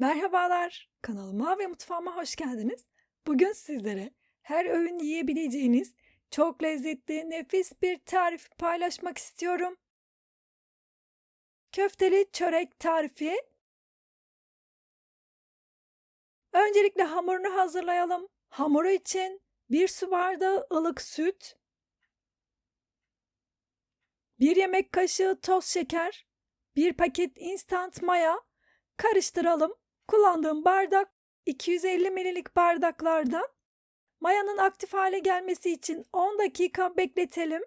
Merhabalar, kanalıma ve mutfağıma hoş geldiniz. Bugün sizlere her öğün yiyebileceğiniz çok lezzetli, nefis bir tarif paylaşmak istiyorum. Köfteli çörek tarifi. Öncelikle hamurunu hazırlayalım. Hamuru için 1 su bardağı ılık süt, 1 yemek kaşığı toz şeker, 1 paket instant maya karıştıralım. Kullandığım bardak 250 ml'lik bardaklardan. Mayanın aktif hale gelmesi için 10 dakika bekletelim.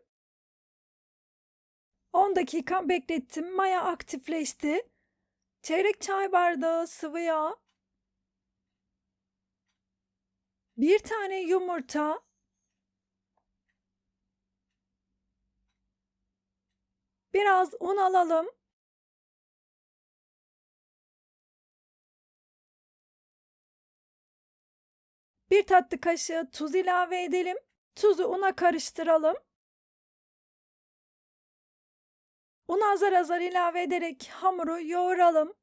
10 dakika beklettim. Maya aktifleşti. Çeyrek çay bardağı sıvı yağ. Bir tane yumurta. Biraz un alalım. Bir tatlı kaşığı tuz ilave edelim. Tuzu una karıştıralım. Unu azar azar ilave ederek hamuru yoğuralım.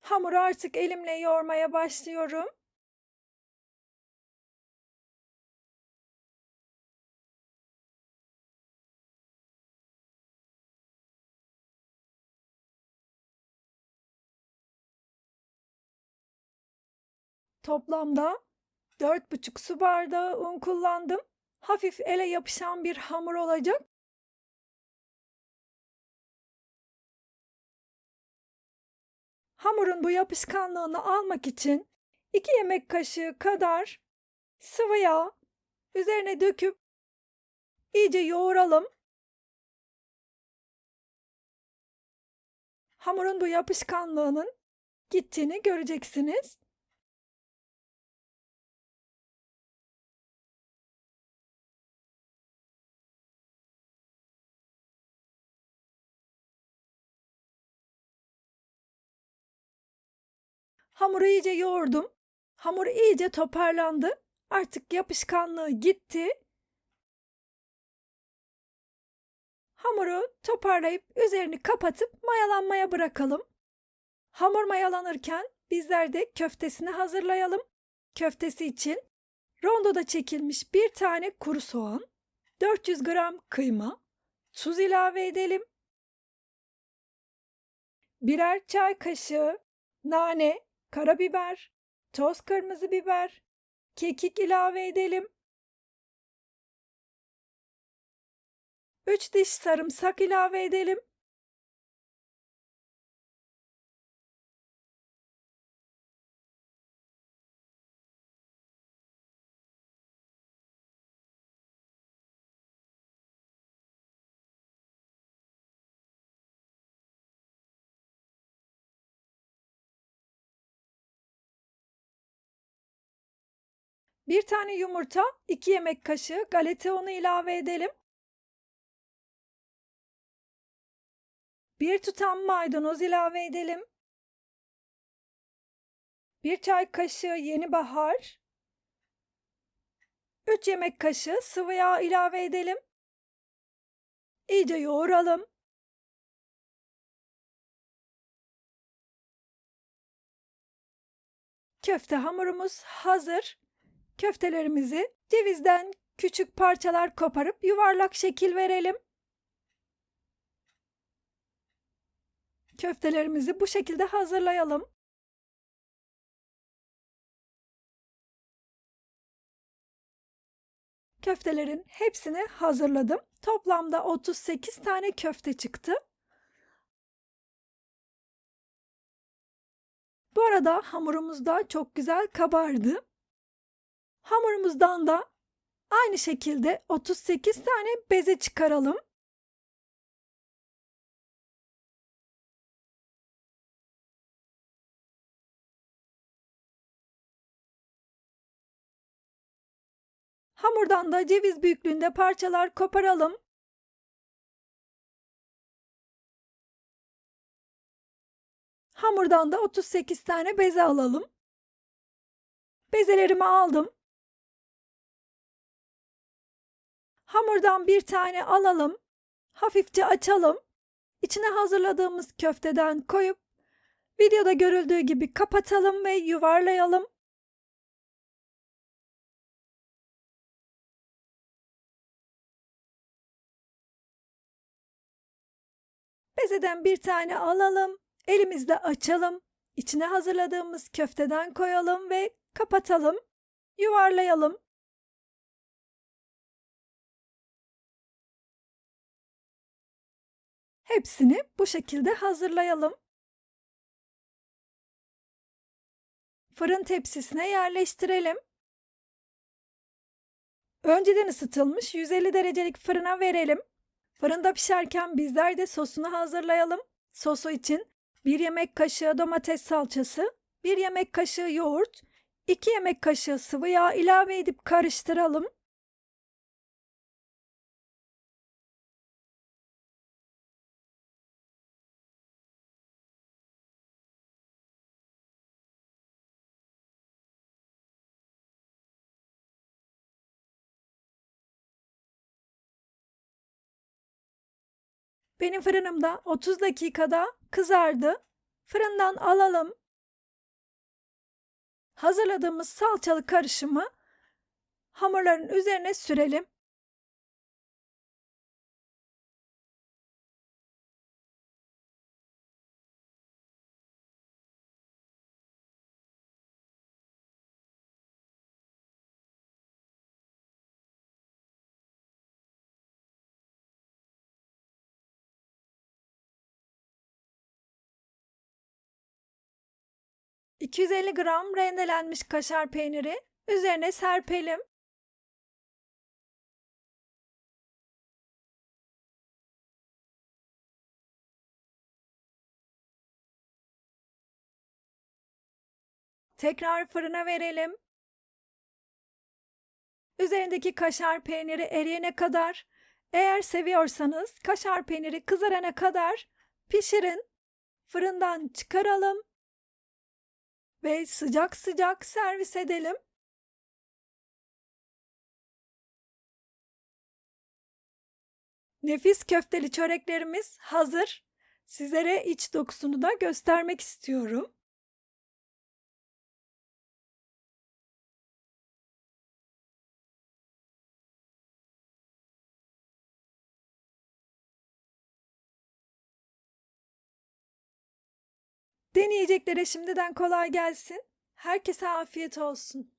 Hamuru artık elimle yoğurmaya başlıyorum. Toplamda 4,5 su bardağı un kullandım. Hafif ele yapışan bir hamur olacak. Hamurun bu yapışkanlığını almak için 2 yemek kaşığı kadar sıvı yağ üzerine döküp iyice yoğuralım. Hamurun bu yapışkanlığının gittiğini göreceksiniz. Hamuru iyice yoğurdum. Hamur iyice toparlandı. Artık yapışkanlığı gitti. Hamuru toparlayıp üzerini kapatıp mayalanmaya bırakalım. Hamur mayalanırken bizler de köftesini hazırlayalım. Köftesi için rondoda çekilmiş bir tane kuru soğan, 400 gram kıyma, tuz ilave edelim. Birer çay kaşığı nane, karabiber, toz kırmızı biber, kekik ilave edelim. 3 diş sarımsak ilave edelim. Bir tane yumurta, 2 yemek kaşığı galeta unu ilave edelim. Bir tutam maydanoz ilave edelim. Bir çay kaşığı yeni bahar. 3 yemek kaşığı sıvı yağ ilave edelim. İyice yoğuralım. Köfte hamurumuz hazır. Köftelerimizi cevizden küçük parçalar koparıp yuvarlak şekil verelim. Köftelerimizi bu şekilde hazırlayalım. Köftelerin hepsini hazırladım. Toplamda 38 tane köfte çıktı. Bu arada hamurumuz da çok güzel kabardı. Hamurumuzdan da aynı şekilde 38 tane beze çıkaralım. Hamurdan da ceviz büyüklüğünde parçalar koparalım. Hamurdan da 38 tane beze alalım. Bezelerimi aldım. Hamurdan bir tane alalım. Hafifçe açalım. İçine hazırladığımız köfteden koyup videoda görüldüğü gibi kapatalım ve yuvarlayalım. Bezeden bir tane alalım. Elimizle açalım. İçine hazırladığımız köfteden koyalım ve kapatalım. Yuvarlayalım. Hepsini bu şekilde hazırlayalım. Fırın tepsisine yerleştirelim. Önceden ısıtılmış 150 derecelik fırına verelim. Fırında pişerken bizler de sosunu hazırlayalım. Sosu için 1 yemek kaşığı domates salçası, 1 yemek kaşığı yoğurt, 2 yemek kaşığı sıvı yağ ilave edip karıştıralım. Benim fırınımda 30 dakikada kızardı. Fırından alalım. Hazırladığımız salçalı karışımı hamurların üzerine sürelim. ...250 gram rendelenmiş kaşar peyniri üzerine serpelim. Tekrar fırına verelim. Üzerindeki kaşar peyniri eriyene kadar, eğer seviyorsanız kaşar peyniri kızarana kadar pişirin. Fırından çıkaralım ve sıcak sıcak servis edelim. Nefis köfteli çöreklerimiz hazır. Sizlere iç dokusunu da göstermek istiyorum. Deneyeceklere şimdiden kolay gelsin. Herkese afiyet olsun.